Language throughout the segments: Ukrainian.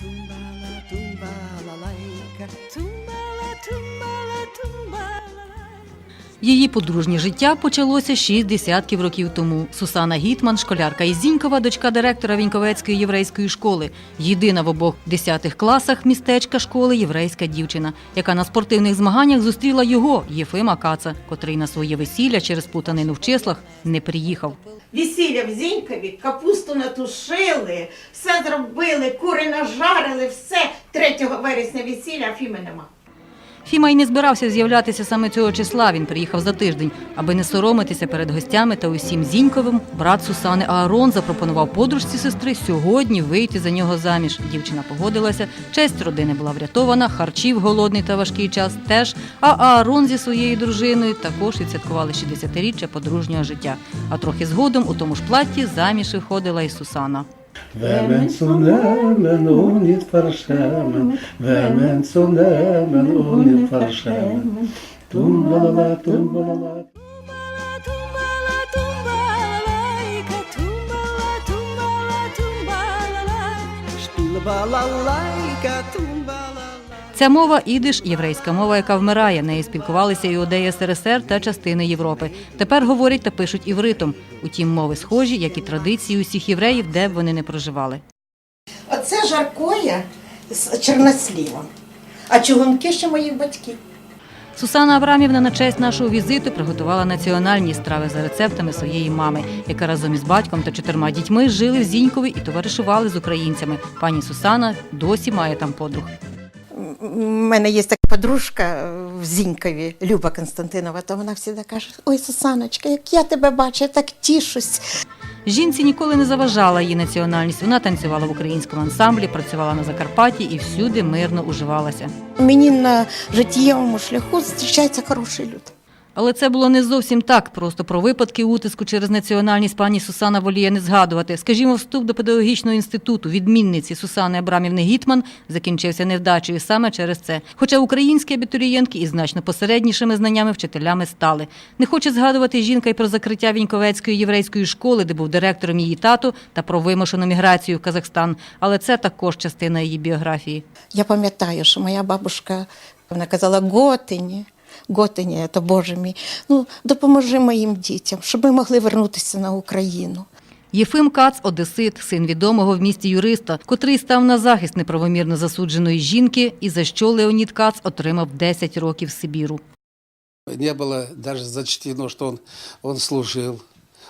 Tumbala, tumbala, лайка, tumbala, Її подружнє життя почалося шість десятків років тому. Сусана Гітман, школярка із Зінькова, дочка директора Віньковецької єврейської школи. Єдина в обох десятих класах містечка школи єврейська дівчина, яка на спортивних змаганнях зустріла його, Єфима Каца, котрий на своє весілля через плутанину в числах не приїхав. Весілля в Зінькові, капусту натушили, все зробили, кури нажарили, все. 3 вересня весілля, а Фіми нема. Фіма й не збирався з'являтися саме цього числа. Він приїхав за тиждень, аби не соромитися перед гостями та усім зіньковим. Брат Сусани Аарон запропонував подружці сестри сьогодні вийти за нього заміж. Дівчина погодилася. Честь родини була врятована, харчів голодний та важкий час теж. А Аарон зі своєю дружиною також відсвяткували 60-річчя подружнього життя. А трохи згодом у тому ж платі заміж виходила і Сусана. ومن سنامن أونيت فرشامن ومن سنامن أونيت فرشامن تومبلا تومبلا Tumbala laika, tumbala Ця мова ідиш єврейська мова, яка вмирає. Нею спілкувалися іудеї СРСР та частини Європи. Тепер говорять та пишуть івритом. Утім, мови схожі, як і традиції усіх євреїв, де б вони не проживали. Оце жаркоє з чорнослівом. А чугунки ще моїх батьків. Сусана Абрамівна на честь нашого візиту приготувала національні страви за рецептами своєї мами, яка разом із батьком та чотирма дітьми жили в Зінькові і товаришували з українцями. Пані Сусана досі має там подруг. У мене є така подружка в Зінькові, Люба Константинова, то вона завжди каже: Ой, Сусаночка, як я тебе бачу, я так тішусь. Жінці ніколи не заважала її національність. Вона танцювала в українському ансамблі, працювала на Закарпатті і всюди мирно уживалася. Мені на життєвому шляху зустрічаються хороші люди. Але це було не зовсім так. Просто про випадки утиску через національність пані Сусана воліє не згадувати. Скажімо, вступ до педагогічного інституту відмінниці Сусани Абрамівни Гітман закінчився невдачею саме через це. Хоча українські абітурієнтки із значно посереднішими знаннями вчителями стали. Не хоче згадувати жінка й про закриття Віньковецької єврейської школи, де був директором її тато, та про вимушену міграцію в Казахстан. Але це також частина її біографії. Я пам'ятаю, що моя бабушка вона казала Готині. Готині, це Боже мій. Ну, допоможи моїм дітям, щоб ми могли вернутися на Україну. Єфим Кац – одесит, син відомого в місті юриста, котрий став на захист неправомірно засудженої жінки, і за що Леонід Кац отримав 10 років Сибіру. Не было даже зачтено, что он, он служил.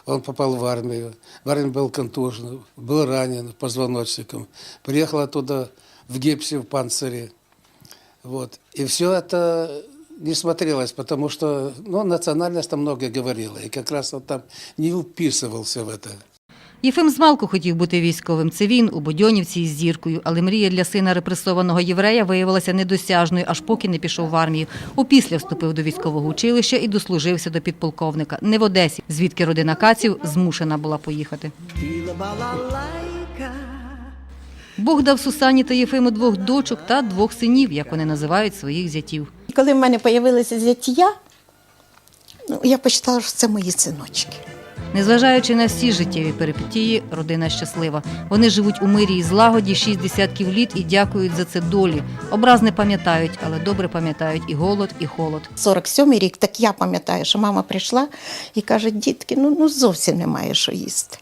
Он попал в армию. В армии был контужен, был ранен позвоночником. Приехал оттуда в гипсе, в панцире. Вот. И все это не смотрелось, потому что ну, национальность там много говорила. И как раз он там не вписывался в это. Єфим змалку хотів бути військовим. Це він у Бодьонівці із зіркою, але мрія для сина репресованого єврея виявилася недосяжною, аж поки не пішов в армію. Опісля вступив до військового училища і дослужився до підполковника. Не в Одесі, звідки родина Каців змушена була поїхати. Бог дав Сусані та Єфиму двох дочок та двох синів, як вони називають своїх зятів. І коли в мене з'явилися зятія, ну, я почитала, що це мої синочки. Незважаючи на всі життєві перипетії, родина щаслива. Вони живуть у мирі і злагоді шість десятків літ і дякують за це долі. Образ не пам'ятають, але добре пам'ятають і голод, і холод. 47-й рік, так я пам'ятаю, що мама прийшла і каже, дітки, ну, ну зовсім немає що їсти.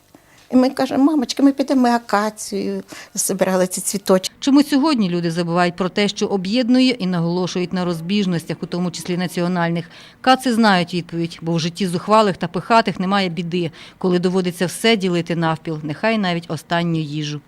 І ми кажемо, мамочка, ми підемо ми акацію, збирали ці цвіточки. Чому сьогодні люди забувають про те, що об'єднує і наголошують на розбіжностях, у тому числі національних? Каци знають відповідь, бо в житті зухвалих та пихатих немає біди, коли доводиться все ділити навпіл, нехай навіть останню їжу.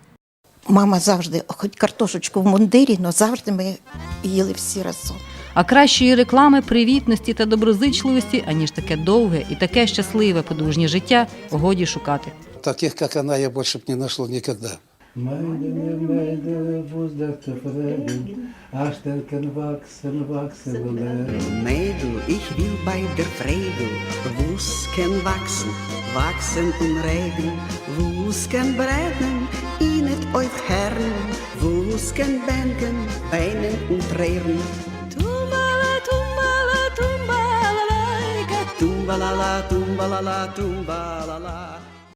Мама завжди, хоч картошечку в мундирі, але завжди ми їли всі разом. А кращої реклами, привітності та доброзичливості, аніж таке довге і таке щасливе подружнє життя, годі шукати. Таких, как она, я больше бы не нашел никогда. Meine Meide, wo's der Zufrieden, wachsen, wachsen und lernen. Ich will bei der Fredel Wusken wachsen, wachsen und reden Wusken brennen, inet euch Herren Wusken bänken, weinen und rehren Tumbala, tumbala, tumbala, laika Tumbalala, tumbalala, tumbalala